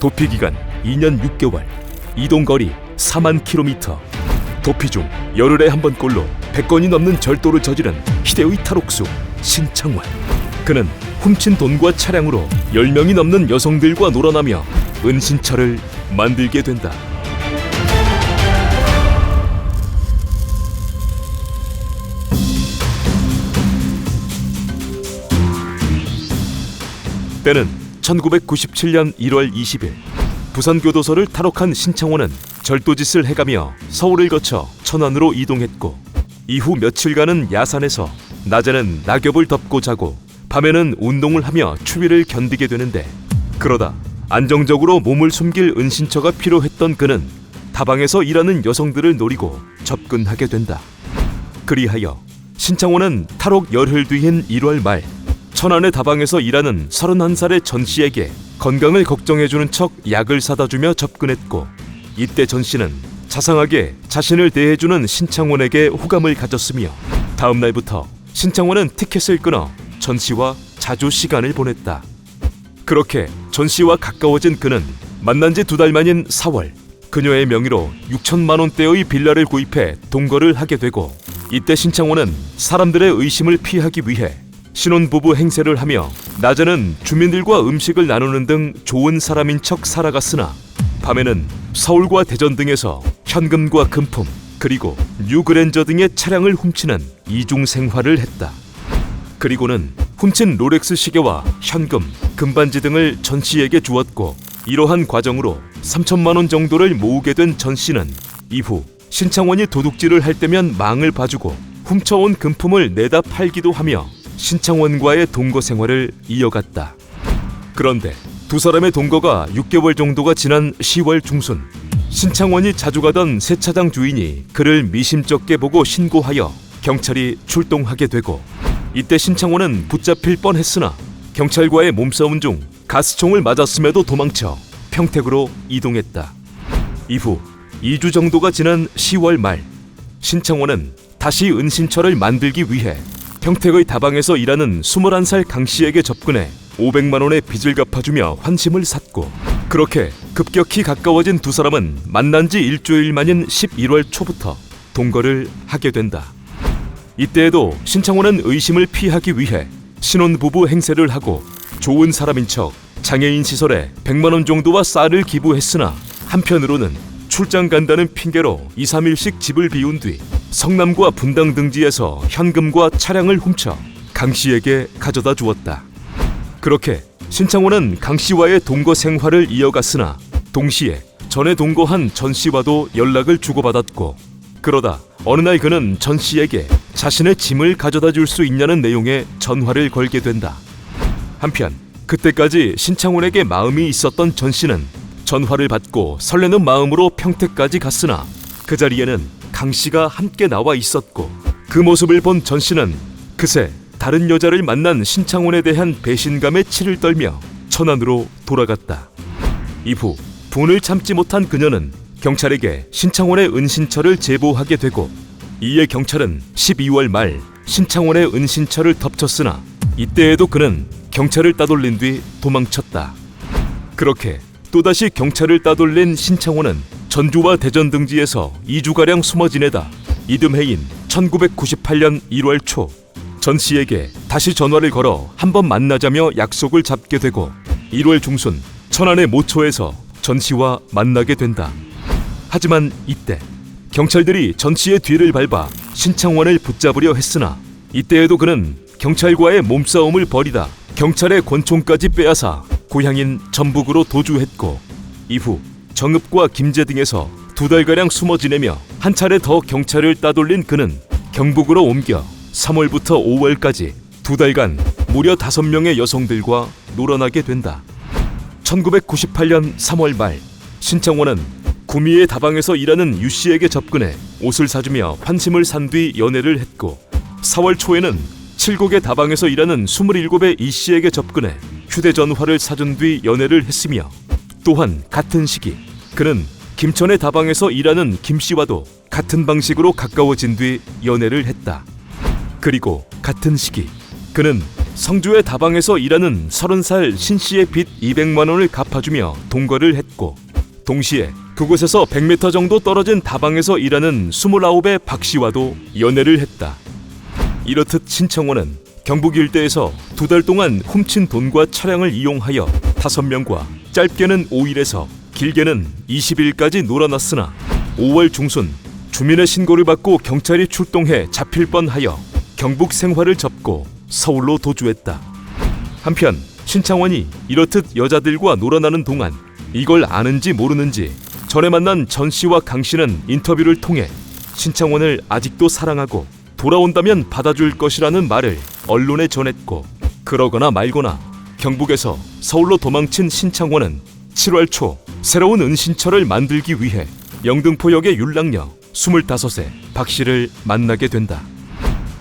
도피 기간 2년 6개월, 이동 거리 4만 킬로미터. 도피 중 열흘에 한 번꼴로 100건이 넘는 절도를 저지른 히데의 탈옥수 신창원. 그는 훔친 돈과 차량으로 10명이 넘는 여성들과 놀아나며 은신처를 만들게 된다. 때는 1997년 1월 20일 부산 교도소를 탈옥한 신창원은 절도짓을 해가며 서울을 거쳐 천안으로 이동했고 이후 며칠간은 야산에서 낮에는 낙엽을 덮고 자고 밤에는 운동을 하며 추위를 견디게 되는데 그러다 안정적으로 몸을 숨길 은신처가 필요했던 그는 다방에서 일하는 여성들을 노리고 접근하게 된다. 그리하여 신창원은 탈옥 열흘 뒤인 1월 말 천안의 다방에서 일하는 31살의 전 씨에게 건강을 걱정해주는 척 약을 사다 주며 접근했고 이때 전 씨는 자상하게 자신을 대해주는 신창원에게 호감을 가졌으며 다음 날부터 신창원은 티켓을 끊어 전 씨와 자주 시간을 보냈다. 그렇게 전 씨와 가까워진 그는 만난 지 두 달 만인 4월 그녀의 명의로 6천만 원대의 빌라를 구입해 동거를 하게 되고 이때 신창원은 사람들의 의심을 피하기 위해 신혼부부 행세를 하며 낮에는 주민들과 음식을 나누는 등 좋은 사람인 척 살아갔으나 밤에는 서울과 대전 등에서 현금과 금품 그리고 뉴그랜저 등의 차량을 훔치는 이중 생활을 했다. 그리고는 훔친 롤렉스 시계와 현금, 금반지 등을 전 씨에게 주었고 이러한 과정으로 3천만 원 정도를 모으게 된 전 씨는 이후 신창원이 도둑질을 할 때면 망을 봐주고 훔쳐온 금품을 내다 팔기도 하며 신창원과의 동거 생활을 이어갔다. 그런데 두 사람의 동거가 6개월 정도가 지난 10월 중순 신창원이 자주 가던 세차장 주인이 그를 미심쩍게 보고 신고하여 경찰이 출동하게 되고 이때 신창원은 붙잡힐 뻔했으나 경찰과의 몸싸움 중 가스총을 맞았음에도 도망쳐 평택으로 이동했다. 이후 2주 정도가 지난 10월 말 신창원은 다시 은신처를 만들기 위해 평택의 다방에서 일하는 21살 강 씨에게 접근해 500만 원의 빚을 갚아주며 환심을 샀고 그렇게 급격히 가까워진 두 사람은 만난 지 일주일 만인 11월 초부터 동거를 하게 된다. 이때에도 신창원은 의심을 피하기 위해 신혼부부 행세를 하고 좋은 사람인 척 장애인 시설에 100만 원 정도와 쌀을 기부했으나 한편으로는 출장 간다는 핑계로 2, 3일씩 집을 비운 뒤 성남과 분당 등지에서 현금과 차량을 훔쳐 강 씨에게 가져다 주었다. 그렇게 신창원은 강 씨와의 동거 생활을 이어갔으나 동시에 전에 동거한 전 씨와도 연락을 주고받았고 그러다 어느 날 그는 전 씨에게 자신의 짐을 가져다 줄 수 있냐는 내용의 전화를 걸게 된다. 한편 그때까지 신창원에게 마음이 있었던 전 씨는 전화를 받고 설레는 마음으로 평택까지 갔으나 그 자리에는 강 씨가 함께 나와 있었고 그 모습을 본 전 씨는 그새 다른 여자를 만난 신창원에 대한 배신감에 치를 떨며 천안으로 돌아갔다. 이후 분을 참지 못한 그녀는 경찰에게 신창원의 은신처를 제보하게 되고 이에 경찰은 12월 말 신창원의 은신처를 덮쳤으나 이때에도 그는 경찰을 따돌린 뒤 도망쳤다. 그렇게 또다시 경찰을 따돌린 신창원은 전주와 대전 등지에서 2주가량 숨어 지내다 이듬해인 1998년 1월 초 전 씨에게 다시 전화를 걸어 한번 만나자며 약속을 잡게 되고 1월 중순 천안의 모초에서 전 씨와 만나게 된다. 하지만 이때 경찰들이 전 씨의 뒤를 밟아 신창원을 붙잡으려 했으나 이때에도 그는 경찰과의 몸싸움을 벌이다 경찰의 권총까지 빼앗아 고향인 전북으로 도주했고 이후 정읍과 김제 등에서 두 달가량 숨어 지내며 한 차례 더 경찰을 따돌린 그는 경북으로 옮겨 3월부터 5월까지 두 달간 무려 다섯 명의 여성들과 놀아나게 된다. 1998년 3월 말 신창원은 구미의 다방에서 일하는 유 씨에게 접근해 옷을 사주며 환심을 산 뒤 연애를 했고 4월 초에는 칠곡의 다방에서 일하는 27의 이 씨에게 접근해 휴대전화를 사준 뒤 연애를 했으며 또한 같은 시기 그는 김천의 다방에서 일하는 김 씨와도 같은 방식으로 가까워진 뒤 연애를 했다. 그리고 같은 시기 그는 성주의 다방에서 일하는 30살 신 씨의 빚 200만 원을 갚아주며 동거를 했고 동시에 그곳에서 100m 정도 떨어진 다방에서 일하는 29의 박 씨와도 연애를 했다. 이렇듯 신청원은 경북 일대에서 두 달 동안 훔친 돈과 차량을 이용하여 다섯 명과 짧게는 5일에서 길게는 20일까지 놀아났으나 5월 중순 주민의 신고를 받고 경찰이 출동해 잡힐 뻔하여 경북 생활을 접고 서울로 도주했다. 한편 신창원이 이렇듯 여자들과 놀아나는 동안 이걸 아는지 모르는지 전에 만난 전 씨와 강 씨는 인터뷰를 통해 신창원을 아직도 사랑하고 돌아온다면 받아줄 것이라는 말을 언론에 전했고 그러거나 말거나 경북에서 서울로 도망친 신창원은 7월 초 새로운 은신처를 만들기 위해 영등포역의 율랑녀 25세 박 씨를 만나게 된다.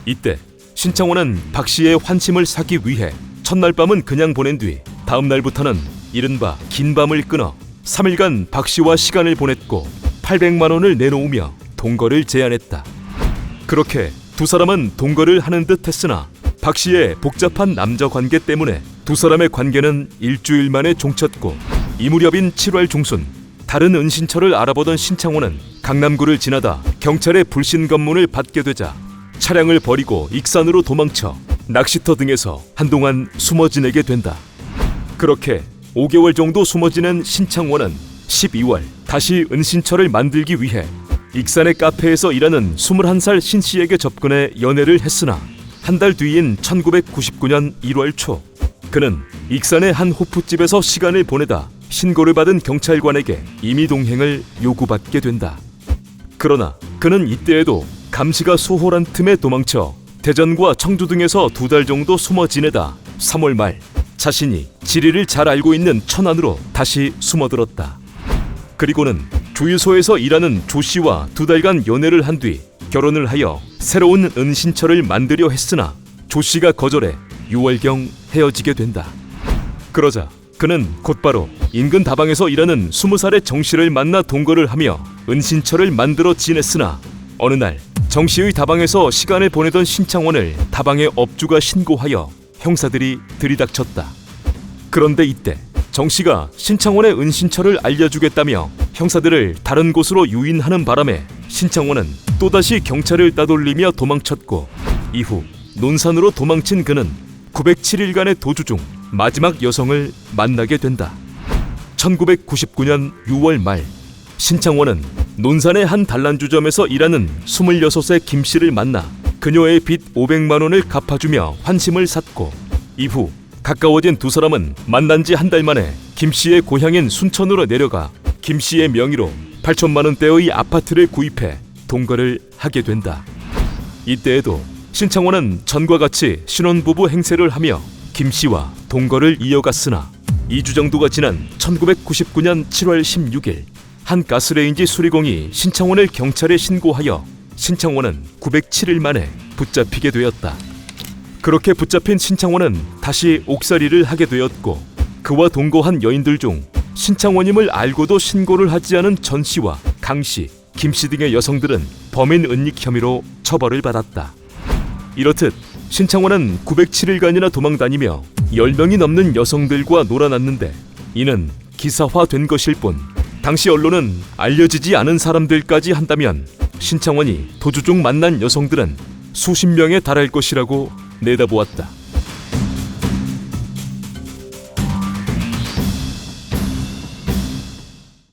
이때 신창원은 박 씨의 환심을 사기 위해 첫날 밤은 그냥 보낸 뒤 다음 날부터는 이른바 긴 밤을 끊어 3일간 박 씨와 시간을 보냈고 800만 원을 내놓으며 동거를 제안했다. 그렇게 두 사람은 동거를 하는 듯 했으나 박 씨의 복잡한 남자 관계 때문에 두 사람의 관계는 일주일 만에 종쳤고 이 무렵인 7월 중순 다른 은신처를 알아보던 신창호는 강남구를 지나다 경찰의 불신 검문을 받게 되자 차량을 버리고 익산으로 도망쳐 낚시터 등에서 한동안 숨어 지내게 된다. 그렇게 5개월 정도 숨어 지낸 신창원은 12월 다시 은신처를 만들기 위해 익산의 카페에서 일하는 21살 신 씨에게 접근해 연애를 했으나 한 달 뒤인 1999년 1월 초 그는 익산의 한 호프집에서 시간을 보내다 신고를 받은 경찰관에게 임의 동행을 요구받게 된다. 그러나 그는 이때에도 감시가 소홀한 틈에 도망쳐 대전과 청주 등에서 두 달 정도 숨어 지내다 3월 말 자신이 지리를 잘 알고 있는 천안으로 다시 숨어들었다. 그리고는 주유소에서 일하는 조 씨와 두 달간 연애를 한 뒤 결혼을 하여 새로운 은신처를 만들려 했으나 조 씨가 거절해 6월경 헤어지게 된다. 그러자 그는 곧바로 인근 다방에서 일하는 20살의 정 씨를 만나 동거를 하며 은신처를 만들어 지냈으나 어느 날 정 씨의 다방에서 시간을 보내던 신창원을 다방의 업주가 신고하여 형사들이 들이닥쳤다. 그런데 이때 정 씨가 신창원의 은신처를 알려주겠다며 형사들을 다른 곳으로 유인하는 바람에 신창원은 또다시 경찰을 따돌리며 도망쳤고 이후 논산으로 도망친 그는 907일간의 도주 중 마지막 여성을 만나게 된다. 1999년 6월 말 신창원은 논산의 한 단란주점에서 일하는 26세 김 씨를 만나 그녀의 빚 500만 원을 갚아주며 환심을 샀고 이후 가까워진 두 사람은 만난 지 한 달 만에 김 씨의 고향인 순천으로 내려가 김 씨의 명의로 8천만 원대의 아파트를 구입해 동거를 하게 된다. 이때에도 신창원은 전과 같이 신혼부부 행세를 하며 김 씨와 동거를 이어갔으나 2주 정도가 지난 1999년 7월 16일 한 가스레인지 수리공이 신창원을 경찰에 신고하여 신창원은 907일 만에 붙잡히게 되었다. 그렇게 붙잡힌 신창원은 다시 옥살이를 하게 되었고 그와 동거한 여인들 중 신창원임을 알고도 신고를 하지 않은 전 씨와 강 씨, 김 씨 등의 여성들은 범인 은닉 혐의로 처벌을 받았다. 이렇듯 신창원은 907일간이나 도망다니며 10명이 넘는 여성들과 놀아났는데 이는 기사화된 것일 뿐 당시 언론은 알려지지 않은 사람들까지 한다면 신창원이 도주 중 만난 여성들은 수십 명에 달할 것이라고 내다보았다.